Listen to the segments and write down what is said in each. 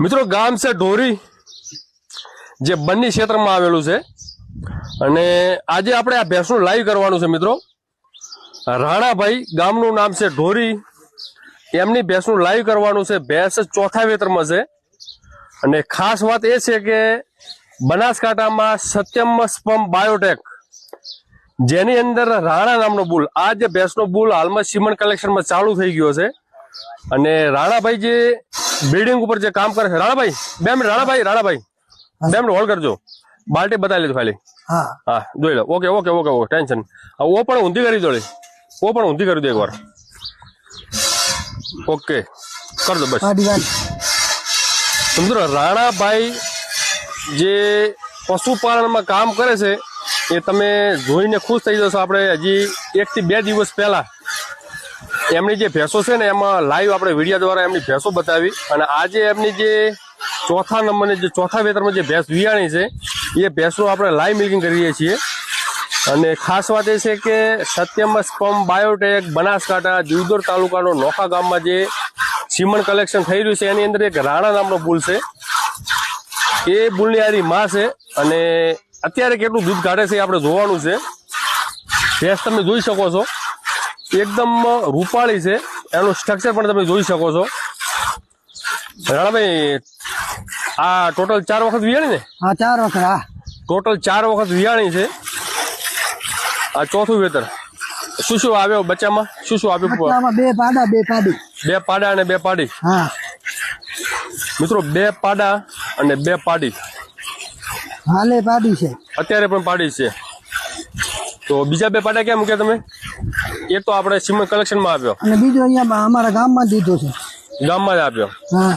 મિત્રો, ગામ છે ઢોરી, જે બન્ની ક્ષેત્રમાં આવેલું છે. અને આજે આપણે આ ભેંસનું લાઈવ કરવાનું છે, મિત્રો. રાણાભાઈ ગામનું નામ છે ઢોરી. એમની ભેંસનું લાઈવ કરવાનું છે. ભેંસ ચોથા વેતરમાં છે. અને ખાસ વાત એ છે કે બનાસકાંઠામાં સત્યમ સ્પમ બાયોટેક જેની અંદર રાણા નામનો બુલ, આ જે ભેંસનો બુલ હાલમાં સિમન કલેક્શનમાં ચાલુ થઈ ગયો છે. અને રાણાભાઈ જે બિલ્ડિંગ ઉપર જે કામ કરે છે રાણાભાઈ બે મિનિટ રાણાભાઈ રાણાભાઈ બે મિનિટ હોલ્ડ કરજો. બાલ્ટી બતાવી લીધું ખાલી. હા. જોઈ લો. Okay okay okay okay tension ઓ પણ ઊંધી કરી દોડી ઓ પણ ઊંધી કરી દો એકવાર. ઓકે કર દો બસ મિત્રો રાણાભાઈ જે પશુપાલનમાં કામ કરે છે એ તમે જોઈને ખુશ થઈ જશો. આપણે હજી એકથી બે દિવસ પહેલા એમની જે ભેંસો છે ને, એમાં લાઈવ આપણે વિડીયા દ્વારા એમની ભેંસો બતાવી. અને આજે એમની જે ચોથા નંબરની જે ચોથા વેતરમાં જે ભેંસ વિયાણી છે, એ ભેંસો આપણે લાઈવ મિલ્કિંગ કરીએ છીએ. અને ખાસ વાત એ છે કે સત્યમ સ્પમ બાયોટેક બનાસકાંઠા દિવદોર તાલુકાનો નોખા ગામમાં જે સીમણ કલેક્શન થઈ રહ્યું છે, એની અંદર એક રાણા નામનો બુલ છે. એ બુલની આરી માં છે અને અત્યારે કેટલું દૂધ કાઢે છે આપણે જોવાનું છે. ભેંસ તમે જોઈ શકો છો. એકદમ રૂપાળી છે. એનું સ્ટ્રક્ચર પણ તમે જોઈ શકો છો. રાણાભાઈ આ ટોટલ ચાર વખત વિયાણી ને? હા ચાર વખત હા. ટોટલ ચાર વખત વિયાણી છે. આ ચોથું વેતર. શું શું આવ્યો બચ્ચામાં? શું શું આવ્યું? બે પાડા બે પાડી. બે પાડા અને બે પાડી? હા. મિત્રો બે પાડા અને બે પાડી. હાલે પાડી છે. અત્યારે પણ પાડી છે. તો બીજા બે પાડા ક્યાં મૂક્યા તમે? એ તો આપણે સિમન્ટ કલેક્શનમાં આપ્યો. અને બીજો અહીંયા અમારા ગામમાં દીધો છે. ગામમાં જ આપ્યો. હા.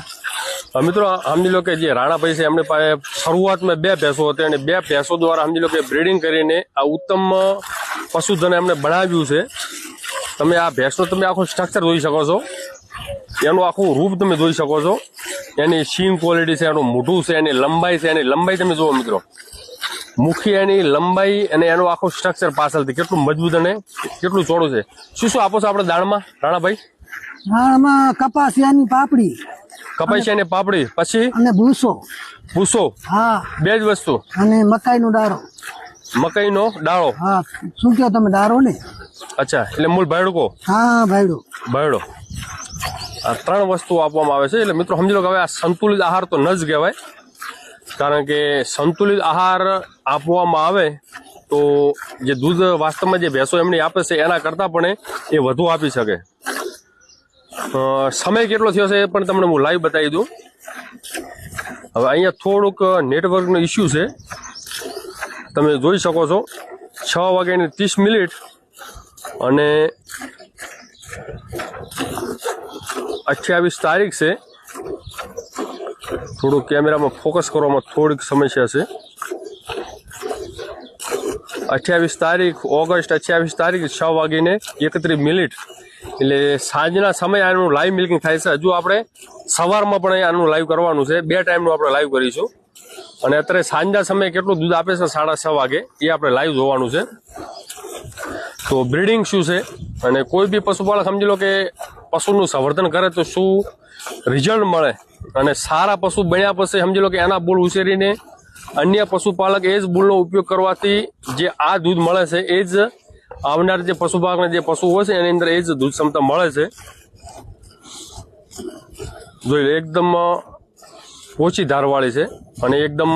મિત્રો સમજી લો કે જે રાણાભાઈ છે એમની પાસે શરૂઆતમાં બે ભેંસો હતી અને બે ભેંસો દ્વારા સમજી લો કે બ્રીડિંગ કરીને આ ઉત્તમ પશુધન એમને બનાવ્યું છે. તમે આ ભેંસનું તમે આખું સ્ટ્રક્ચર જોઈ શકો છો. એનું આખું રૂપ તમે જોઈ શકો છો. એની સીમ ક્વોલિટી છે એનું મોઢું છે એની લંબાઈ છે એની લંબાઈ તમે જુઓ મિત્રો. મુખી એની લંબાઈ અને એનું આખું સ્ટ્રક્ચર પાછળથી કેટલું મજબૂત અને કેટલું ચોડું છે? શું શું આપો છો આપણે દાણમાં? રાણાભાઈ? દાણમાં કપાસિયાની પાપડી. કપાસિયાની પાપડી પછી? અને ભૂસો. ભૂસો. હા. બે જ વસ્તુ. અને મકાઈનો દારો મકાઈનો દાળો. હા. શું કહો તમે દારો ને? અચ્છા એટલે મૂળ ભાડકો હા ભાઈડો ભાયડો. આ ત્રણ વસ્તુ આપવામાં આવે છે. એટલે મિત્રો સમજી લો કે હવે આ સંતુલિત આહાર તો ન જ કહેવાય. કારણ કે સંતુલિત આહાર આપવામાં આવે તો જે દૂધ વાસ્તવમાં જે ભેંસો એમની આપે છે, એના કરતાં પણ એ વધુ આપી શકે. સમય કેટલો થયો છે એ પણ તમને હું લાઈવ બતાવી દઉં. હવે અહીંયા થોડુંક નેટવર્કનો ઇસ્યુ છે. તમે જોઈ શકો છો, છ વાગ્યાની ત્રીસ મિનિટ અને અઠ્યાવીસ તારીખ છે. થોડું કેમેરામાં ફોકસ કરવામાં થોડીક સમસ્યા છે. અઠ્યાવીસ તારીખ, ઓગસ્ટ અઠ્યાવીસ તારીખ, છ વાગીને એકત્રીસ મિનિટ. એટલે સાંજના સમયે આનું લાઈવ મિલ્કિંગ થાય છે. હજુ આપણે સવારમાં પણ આનું લાઈવ કરવાનું છે. બે ટાઈમનું આપણે લાઈવ કરીશું. અને અત્યારે સાંજના સમયે કેટલું દૂધ આપે છે? સાડા છ વાગે. એ આપણે લાઈવ જોવાનું છે. તો બ્રીડિંગ શું છે? અને કોઈ બી પશુપાલક સમજી લો કે પશુનું સંવર્ધન કરે તો શું રિઝલ્ટ મળે. અને સારા પશુ બન્યા પછી સમજી લો કે એના બુલ ઉછેરીને અન્ય પશુપાલક એ જ બુલનો ઉપયોગ કરવાથી જે આ દૂધ મળે છે એ જ આવનાર જે પશુપાલકના જે પશુ હોય છે એની અંદર એ જ દૂધ ક્ષમતા મળે છે. જોઈ એકદમ ઓછી ધારવાળી છે અને એકદમ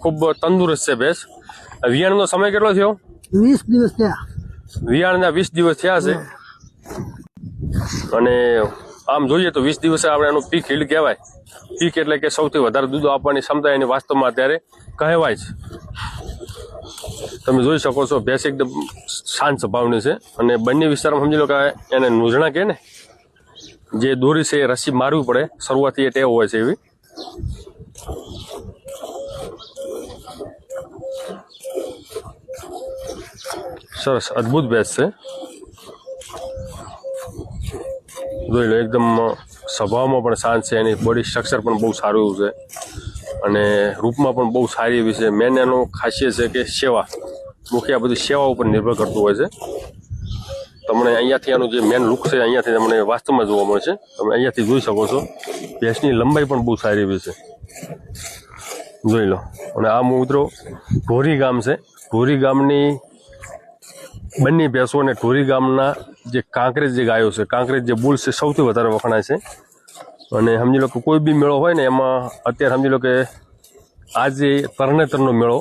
ખૂબ તંદુરસ્ત છે ભેંસ. વિયાણનો સમય કેટલો થયો? વીસ દિવસ થયા. વિયાણના વીસ દિવસ થયા છે. અને આમ જોઈએ તો વીસ દિવસે આપણે એનું પીક હિલ્ડ કહેવાય. પીક એટલે કે સૌથી વધારે દૂધ આપવાની ક્ષમતા એની વાસ્તવમાં અત્યારે કહેવાય છે. તમે જોઈ શકો છો ભેંસ એકદમ શાંત સ્વભાવની છે. અને બંને વિસ્તારમાં સમજી લો કે એને નૂઝણા કહે ને, જે દોરી છે એ રસી મારવી પડે. શરૂઆતથી એ ટેવ હોય છે એવી. સરસ, અદ્ભુત ભેંસ છે. જોઈ લો, એકદમ સ્વભાવમાં પણ શાંત છે, એની બોડી સ્ટ્રક્ચર પણ બહુ સારું એવું છે. અને રૂપમાં પણ બહુ સારી એવી છે. મેન એનો ખાસિયત છે કે સેવા. મુખ્ય બધી સેવા ઉપર નિર્ભર કરતું હોય છે. તમને અહીંયાથી આનું જે મેન લુક છે, અહીંયાથી તમને વાસ્તવમાં જોવા મળે છે તમે અહીંયાથી જોઈ શકો છો. ભેંસની લંબાઈ પણ બહુ સારી એવી છે. જોઈ લો. અને આ મિત્રો ઢોરી ગામ છે. ઢોરી ગામની બંને ભેંસો અને ઢોરી ગામના જે કાંકરેજ જે ગાયો છે, કાંકરેજ જે બુલ છે, સૌથી વધારે વખણાય છે. અને સમજી લો કે કોઈ બી મેળો હોય ને, એમાં અત્યારે સમજી લો કે આજે તરણેતરનો મેળો,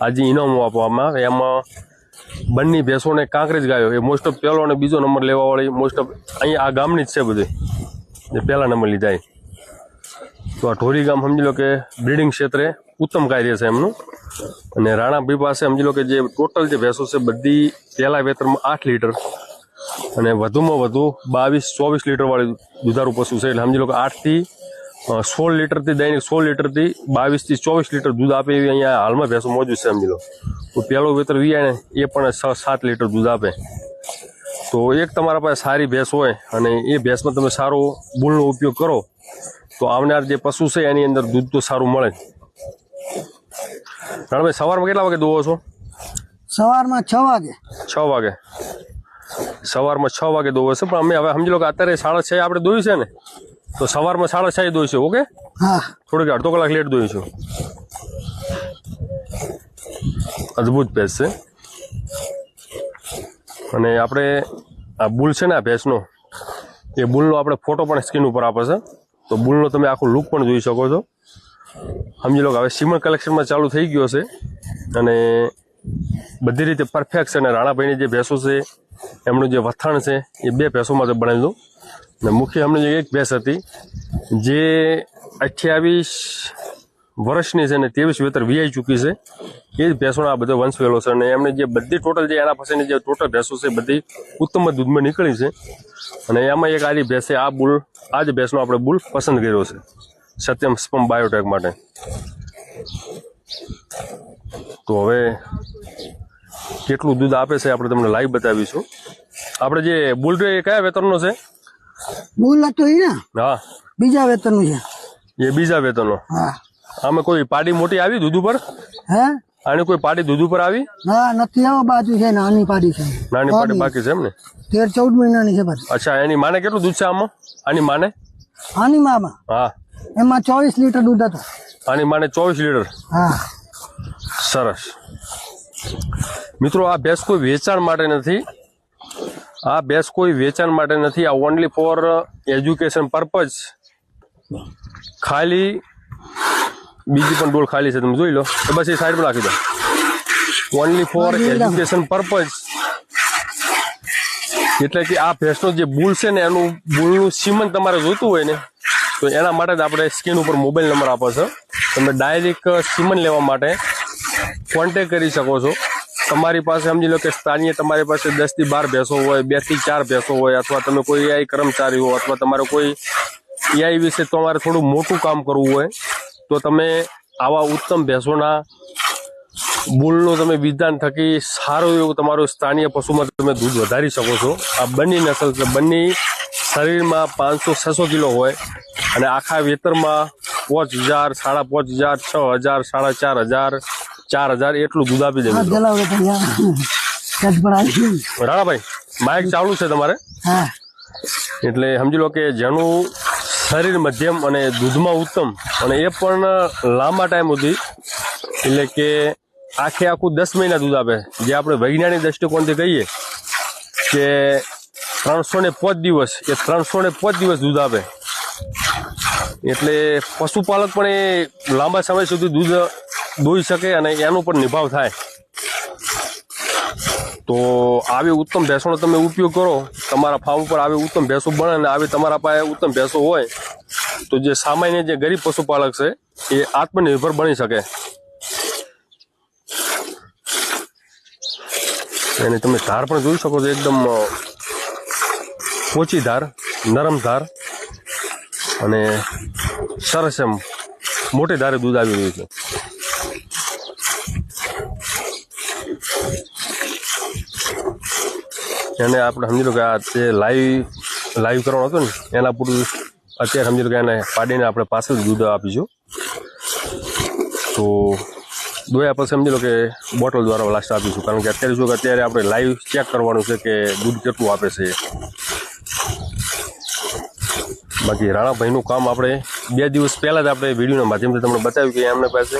આજે ઇનામો આપવામાં આવે. એમાં બંને ભેંસોને કાંકરેજ ગાયો, એ મોસ્ટ ઓફ પહેલો અને બીજો નંબર લેવાવાળી મોસ્ટ ઓફ અહીંયા આ ગામની જ છે બધી. જે પહેલા નંબર લીધા. તો આ ઢોરી ગામ સમજી લો કે બ્રિડિંગ ક્ષેત્રે ઉત્તમ કાર્ય છે એમનું. અને રાણાભાઈ પાસે સમજી લો કે જે ટોટલ જે ભેંસો છે બધી પહેલા વેતરમાં આઠ લીટર અને વધુમાં વધુ બાવીસ, ચોવીસ લીટરવાળી દુધારું પશુ છે. એટલે સમજી લો કે આઠથી સોળ લીટરથી દૈનિક સોળ લીટરથી બાવીસથી ચોવીસ લીટર દૂધ આપે એવી અહીંયા હાલમાં ભેંસો મોજૂદ છે સમજી લો. તો પહેલો વેતર વિયાને એ પણ છ, સાત લીટર દૂધ આપે. તો એક તમારા પાસે સારી ભેંસ હોય અને એ ભેંસમાં તમે સારો બુલનો ઉપયોગ કરો તો આવનાર જે પશુ છે એની અંદર દૂધ તો સારું મળે. રણભાઈ સવારમાં કેટલા વાગે દોવો છો? સવારમાં છ વાગે. છ વાગે. સવારમાં છ વાગે દોવો છે પણ અમે હવે સમજી લો કે અત્યારે સાડા છ આપણે દોયું છે ને તો સવારમાં સાડા છ દોઈશું ઓકે? હા. થોડીક અડધો કલાક લેટ દોઈશું અદ્ભુત ભેંસ છે. અને આપણે આ બુલ છે ને આ ભેંસનો એ બુલનો આપણે ફોટો પણ સ્ક્રીન ઉપર આપે છે. તો બુલનો તમે આખો લુક પણ જોઈ શકો છો. સમજી લો કે હવે સિમર કલેક્શનમાં ચાલુ થઈ ગયો છે અને બધી રીતે પરફેક્ટ છે અને રાણાભાઈની જે ભેંસો છે, એમનું જે વથાણ છે, એ બે ભેંસોમાં બનાવેલું અને મુખ્ય એમની એક ભેંસ હતી જે અઠ્યાવીસ વર્ષની છે ને ત્રેવીસ વેતર વીઆઈ ચૂકી છે. એ જ ભેંસોનો આ બધો વંશ વેલો છે અને એમને જે બધી ટોટલ જે એના પાસેની જે ટોટલ ભેંસો છે બધી ઉત્તમ દૂધમાં નીકળી છે. અને એમાં એક આરી ભેંસે આ બુલ આ જ ભેંસનો આપણે બુલ પસંદ કર્યો છે. સત્યમ સ્પમ બાયોટેક માટે. તો હવે કેટલું દૂધ આપે છે આપણે તમને લાઈવ બતાવીશું. આપણે જે બુલ એ કયા વેતનનો છે? બુલ હતો એ ને? હા. બીજા વેતનનું છે. એ બીજા વેતનો હા. આમાં કોઈ પાડી મોટી આવી દૂધ ઉપર? હે? આની કોઈ પાડી દૂધ ઉપર આવી? ના નથી આવો બાજુ છે નાની પાડી છે. નાની પાડી બાકી. છે એમ ને તેર ચૌદ મહિનાની છે બસ. અચ્છા એની માને કેટલું દૂધ છે આમાં? આની માને? આની મામા? હા. એમાં ચોવીસ લીટર દૂધ હતું. આની માને ચોવીસ લીટર? હા. સરસ. મિત્રો આ ભેંસ કોઈ વેચાણ માટે નથી. આ ભેંસ કોઈ વેચાણ માટે નથી. આ ઓનલી ફોર એજ્યુકેશન પર્પઝ ખાલી બીજી પણ ડોલ ખાલી છે તમે જોઈ લો. તો બસ એ સાઈડમાં રાખી દો. ઓનલી ફોર એજ્યુકેશન પર્પઝ એટલે કે આ ભેંસનો જે બુલ છે ને એનું બુલનું સીમન તમારે જોઈતું હોય ને તો એના માટે જ આપણે સ્ક્રીન ઉપર મોબાઈલ નંબર આપો છો. તમે ડાયરેક્ટ સીમન લેવા માટે કોન્ટેક કરી શકો છો. તમારી પાસે સમજી લો કે સ્થાનીય તમારી પાસે દસથી બાર ભેંસો હોય બેથી ચાર ભેંસો હોય અથવા તમે કોઈ એઆઈ કર્મચારી હો અથવા તમારે કોઈ એઆઈ વિશે તમારે થોડું મોટું કામ કરવું હોય તો તમે આવા ઉત્તમ ભેંસોના મૂળનું તમે વિધાન થકી સારું એવું તમારું સ્થાનીય પશુમાં તમે દૂધ વધારી શકો છો. આ બંને નસલ છે. બંને શરીરમાં પાંચસો છસો કિલો હોય અને આખા વેતરમાં પાંચ હજાર સાડા પાંચ હજાર છ હજાર સાડા ચાર હજાર ચાર હજાર એટલું દૂધ આપી દે. રાણાભાઈ માઇક ચાલુ છે તમારે? એટલે સમજી લો કે જેનું શરીર મધ્યમ અને દૂધમાં ઉત્તમ. અને એ પણ લાંબા ટાઈમ સુધી. એટલે કે આખે આખું દસ મહિના દૂધ આપે. જે આપણે વૈજ્ઞાનિક દ્રષ્ટિકોણથી કહીએ કે ત્રણસો ને પાંચ દિવસ એ ત્રણસો ને પાંચ દિવસ દૂધ આપે. એટલે પશુપાલક પણ એ લાંબા સમય સુધી દૂધ દોઈ શકે અને એનું પણ નિભાવ થાય. તો આવી ઉત્તમ ભેંસોનો તમે ઉપયોગ કરો. તમારા ફાર્મ ઉપર આવી ઉત્તમ ભેંસો બને અને આવી તમારા પાસે ઉત્તમ ભેંસો હોય, તો જે સામાન્ય જે ગરીબ પશુપાલક છે, એ આત્મનિર્ભર બની શકે. એની તમે ધાર પણ જોઈ શકો છો, એકદમ પોચી ધાર, નરમ ધાર, અને સરસ એમ મોટી ધારે દૂધ આવી રહ્યું છે. એને આપણે સમજી લો કે આ જે લાઈવ લાઈવ કરવાનું હતું ને, એના પૂરું અત્યારે સમજી લો કે એને પાડીને આપણે પાછળ દૂધ આપીશું. તો દોયા પછી સમજી લો કે બોટલ દ્વારા લાસ્ટ આપીશું. કારણ કે અત્યારે જો કે અત્યારે આપણે લાઈવ ચેક કરવાનું છે કે દૂધ કેટલું આપે છે. બાકી રાણાભાઈનું કામ આપણે બે દિવસ પહેલાં જ આપણે વિડીયોના માધ્યમથી તમને બતાવ્યું કે એમને પાસે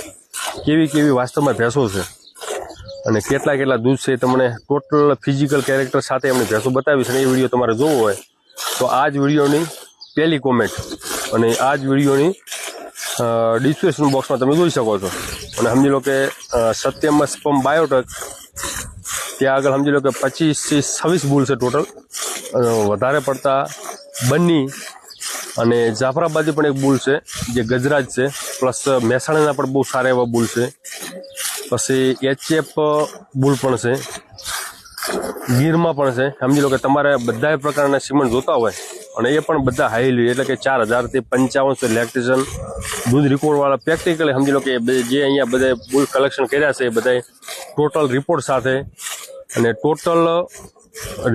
કેવી કેવી વાસ્તવમાં ભેંસો છે. અને કેટલા કેટલા દૂધ છે તમને ટોટલ ફિઝિકલ કેરેક્ટર સાથે એમની ભેંસો બતાવી છે અને એ વીડિયો તમારે જોવો હોય, તો આ જ વિડીયોની પહેલી કોમેન્ટ અને આ જ વિડીયોની ડિસ્ક્રિપ્શન બોક્સમાં તમે જોઈ શકો છો. અને સમજી લો કે સત્યમ સ્પમ બાયોટેક ત્યાં આગળ સમજી લો કે પચીસથી છવ્વીસ ભૂલ છે ટોટલ વધારે પડતા બન્ની અને જાફરાબાદી પણ એક બુલ છે, જે ગજરાજ છે, પ્લસ મહેસાણાના પણ બહુ સારા એવા બુલ છે. પછી એચએફ બુલ પણ છે. ગીરમાં પણ છે. સમજી લો કે તમારે બધા પ્રકારના સિમેન્ટ જોતા હોય અને એ પણ બધા હાઈલી એટલે કે ચાર હજારથી પંચાવનસો ઇલેક્ટ્રિશિયન દૂધ રેકોર્ડવાળા પ્રેક્ટિકલી સમજી લો કે જે અહીંયા બધા બુલ કલેક્શન કર્યા છે એ બધા ટોટલ રિપોર્ટ સાથે અને ટોટલ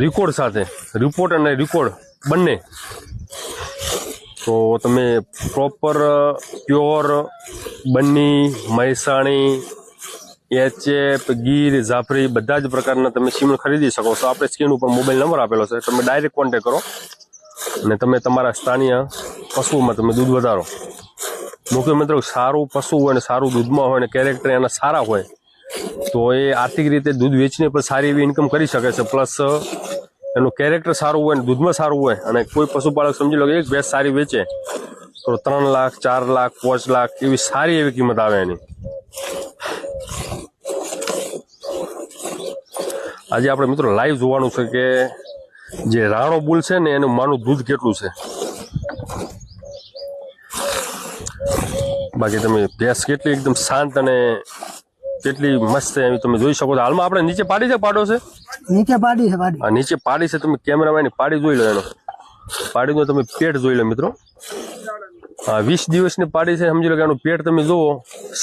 રિકોર્ડ સાથે રિપોર્ટ અને રિકોર્ડ બંને. તો તમે proper pure Banni, Mehsani HF Gir Jafari બધા જ પ્રકારના તમે સિમ ખરીદી શકો છો. આપણે સ્ક્રીન ઉપર મોબાઈલ નંબર આપેલો છે. તમે ડાયરેક્ટ કોન્ટેક કરો અને તમે તમારા સ્થાનીય પશુઓમાં તમે દૂધ વધારો. મુખ્ય મિત્રો, સારું પશુ હોય ને સારું દૂધમાં હોય ને કેરેક્ટર એના સારા હોય, તો એ આર્થિક રીતે દૂધ વેચીને પણ સારી એવી ઇન્કમ કરી શકે છે. પ્લસ એનું કેરેક્ટર સારું હોય ને દૂધમાં સારું હોય અને કોઈ પશુપાલક સમજી લો કે એક ભેંસ સારી વેચે, તો ત્રણ લાખ, ચાર લાખ, પાંચ લાખ એવી સારી એવી કિંમત આવે એની. આજે આપણે મિત્રો લાઈવ જોવાનું છે કે જે રાણો બુલ છે ને એનું માનું દૂધ કેટલું છે? બાકી તમે ભેંસ કેટલી એકદમ શાંત અને કેટલી મસ્ત એવી તમે જોઈ શકો છો. હાલમાં આપણે નીચે પાડી છે પાડો છે? નીચે પાડી છે પાડી. નીચે પાડી છે. તમે કેમેરામાં એની પાડી જોઈ લો એનો. પાડીનો તમે પેટ જોઈ લો મિત્રો. હા વીસ દિવસની પાડી છે. સમજી લો કે એનું પેટ તમે જુઓ.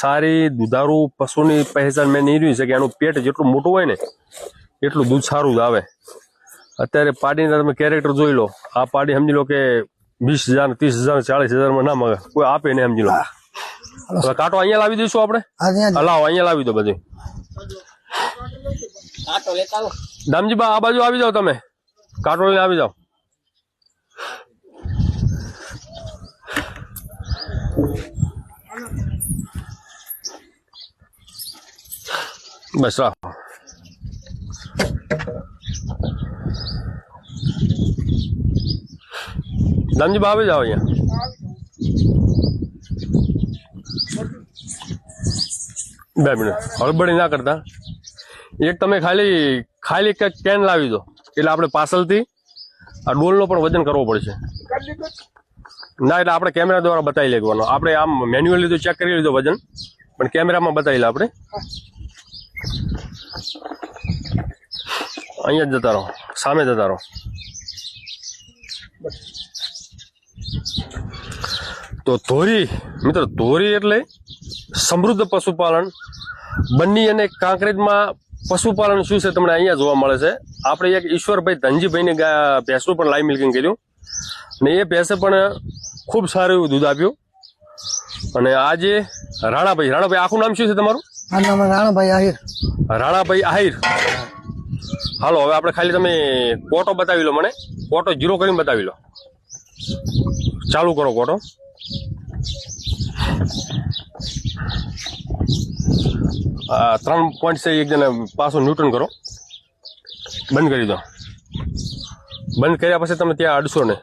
સારી દુધારું પશુની પહેચાન મેં નહીં છે કે એનું પેટ જેટલું મોટું હોય ને એટલું દૂધ સારું જ આવે. અત્યારે પાડીના તમે કેરેક્ટર જોઈ લો. આ પાડી સમજી લો કે વીસ હજાર ત્રીસ હજાર ચાલીસ હજારમાં ના મળે. કોઈ આપે નહીં સમજી લો. હવે કાંટો અહીંયા લાવી દઈશું આપણે? આ ત્યાં જ. હલાવો અહીંયા લાવી દો બધી. દામજીબા આ બાજુ આવી જાઓ તમે. કાંટો લઈને આવી જાઓ. બસ રાખો દામજીબા ભાવે જાઓ અહીંયા. બે મિનિટ. હળબડી ના કરતા. એક તમે ખાલી ખાલી કંઈક કેન લાવી દો. એટલે આપણે પાસલથી આ ડોલનો પણ વજન કરવો પડશે. ના, એટલે આપણે કેમેરા દ્વારા બતાવી લેવાનો. આપણે આમ મેન્યુઅલી તો ચેક કરી લીધો વજન, પણ કેમેરામાં બતાવી લે આપણે. અહીંયા જ જતા રહો. સામે જતા રહો. તો ધોરી મિત્રો ધોરી એટલે સમૃદ્ધ પશુપાલન. બન્ની અને કાંકરેજમાં પશુપાલન શું છે તમને અહીંયા જોવા મળે છે. આપણે એક ઈશ્વરભાઈ ધનજીભાઈને ભેંસનું પણ લાઈવ મિલ્કિંગ કર્યું. અને એ ભેંસે પણ ખૂબ સારું એવું દૂધ આપ્યું. અને આજે રાણાભાઈ રાણાભાઈ આખું નામ શું છે તમારું? રાણાભાઈ આહિર. રાણાભાઈ આહિર. હાલો હવે આપણે ખાલી તમે કોટો બતાવી લો મને. કોટો જીરો કરીને બતાવી લો. ચાલુ કરો કોટો ત્રણ પોઈન્ટ છે, એક જણા પાછું ન્યૂટન કરો. બંધ કરી દો. બંધ કર્યા પછી તમે ત્યાં અડશો ને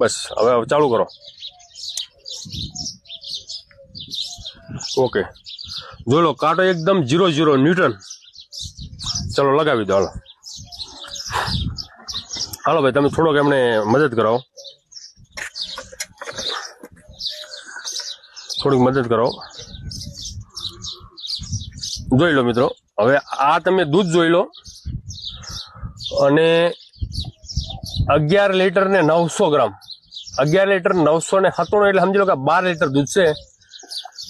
બસ, હવે ચાલુ કરો. ઓકે. જોઈ લો, કાંટો એકદમ જીરો જીરો ન્યૂટન ચલો, લગાવી દો, હાલો. હાલો ભાઈ, તમે થોડોક એમને મદદ કરાવો. થોડીક મદદ કરો. જોઈ લો મિત્રો. હવે આ તમે દૂધ જોઈ લો. અને અગિયાર લીટર ને નવસો ગ્રામ. અગિયાર લીટર નવસો ને સત્તાણું એટલે સમજી લો કે બાર લીટર દૂધ છે.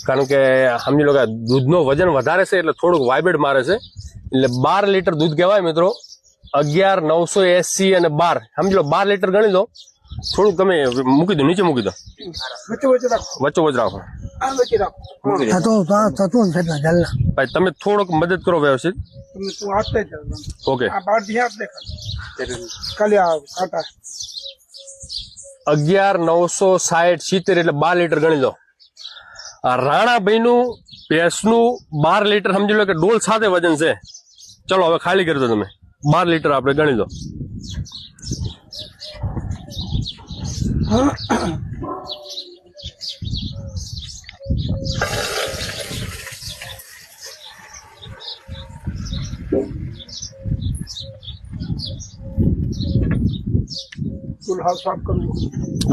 કારણ કે સમજી લો કે દૂધનું વજન વધારે છે એટલે થોડુંક વાઇબ્રેટ મારે છે. એટલે બાર લીટર દૂધ કહેવાય મિત્રો. અગિયાર, નવસો એસી અને બાર. સમજી લો, બાર લીટર ગણી દો થોડુંક તમે મૂકી દો નીચે મૂકી દો. વચ્ચે વચ્ચે રાખો. ભાઈ તમે થોડોક મદદ કરો વ્યવસ્થિત. તમે તું આપતે જ ઓકે. અગિયાર નવસો સાઠ સિત્તેર એટલે બાર લીટર ગણી લો આ રાણાભાઈનું ભેંસનું બાર લીટર સમજી લો કે ડોલ સાથે વજન છે. ચલો હવે ખાલી કરી દો તમે. બાર લીટર આપણે ગણી લો ફૂલ હાઉસ સાફ કરવું ડોલ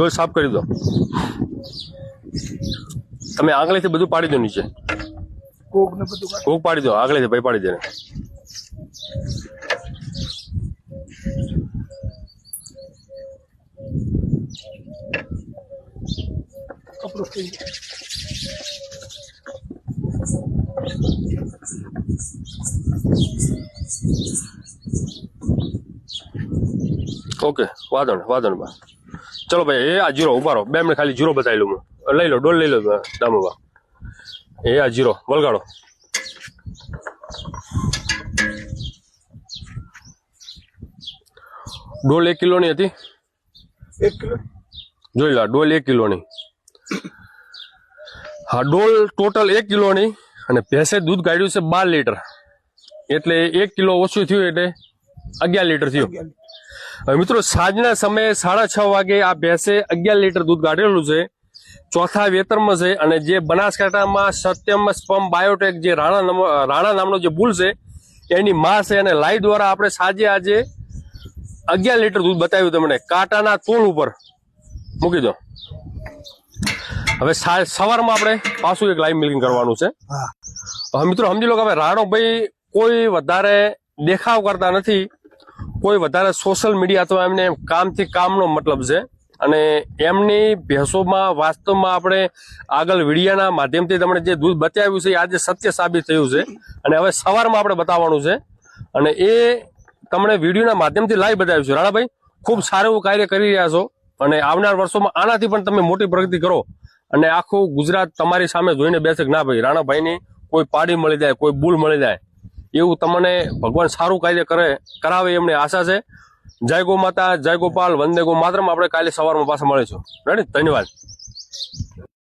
સાફ કરી દો. તમે આગળથી બધું પાડી દો નીચે કોક પાડી દો. આગળથી ભાઈ પાડી દે ઓકે વાંધો ને વાંધો ને બા ચલો ભાઈ એ આ જીરો ઊભા રહો. બે મિનિટ ખાલી જીરો બતાવી લઉં હું. લઈ લો ડોલ લઈ લો દામોબા. એ આ જીરો વલગાડો. ડોલ એક કિલોની હતી? એક કિલો. જોઈ લો ડોલ એક કિલોની. હા ડોલ ટોટલ એક કિલોની અને ભેંસે દૂધ કાઢ્યું છે બાર લીટર. એટલે એક કિલો ઓછું થયું એટલે અગિયાર લીટર થયું. હવે મિત્રો સાંજના સમયે સાડા છ વાગે આ ભેંસે અગિયાર લીટર દૂધ કાઢેલું છે. ચોથા વેતરમાં છે અને જે બનાસકાંઠામાં સત્યમ સ્પમ બાયોટેક જે રાણા રાણા નામનો જે બુલ છે એની માં છે અને લાઈ દ્વારા આપણે સાંજે આજે અગિયાર લીટર દૂધ બતાવ્યું તમને. કાંટાના તોલ ઉપર. મૂકી દો. હવે સવારમાં આપણે પાછું એક લાઈવ મિલ્કિંગ કરવાનું છે. હવે મિત્રો સમજી લો કે હવે રાણોભાઈ કોઈ વધારે દેખાવ કરતા નથી, કોઈ વધારે સોશિયલ મીડિયા તો એમને કામથી કામનો મતલબ છે. અને એમની ભેંસોમાં, વાસ્તવમાં આપણે આગળ વીડિયાના માધ્યમથી તમને જે દૂધ બતાવ્યું છે એ આજે સત્ય સાબિત થયું છે. અને હવે સવારમાં આપણે બતાવવાનું છે. અને એ તમને વિડીયોના માધ્યમથી લાઈવ બતાવ્યું છે રાણાભાઈ, ખૂબ સારું એવું કાર્ય કરી રહ્યા છો. અને આવનાર વર્ષોમાં આનાથી પણ તમે મોટી પ્રગતિ કરો. અને આખું ગુજરાત તમારી સામે જોઈને બેસે ના ભાઈ, રાણાભાઈની કોઈ પાડી મળી જાય, કોઈ બુલ મળી જાય. એવું તમને ભગવાન સારું કાર્ય કરે, કરાવે એમને આશા છે. જય ગો માતા, જય ગોપાલ, વંદે ગો. માત્રમ આપણે કાલે સવારમાં પાછા મળીશું. રેડી ધન્યવાદ.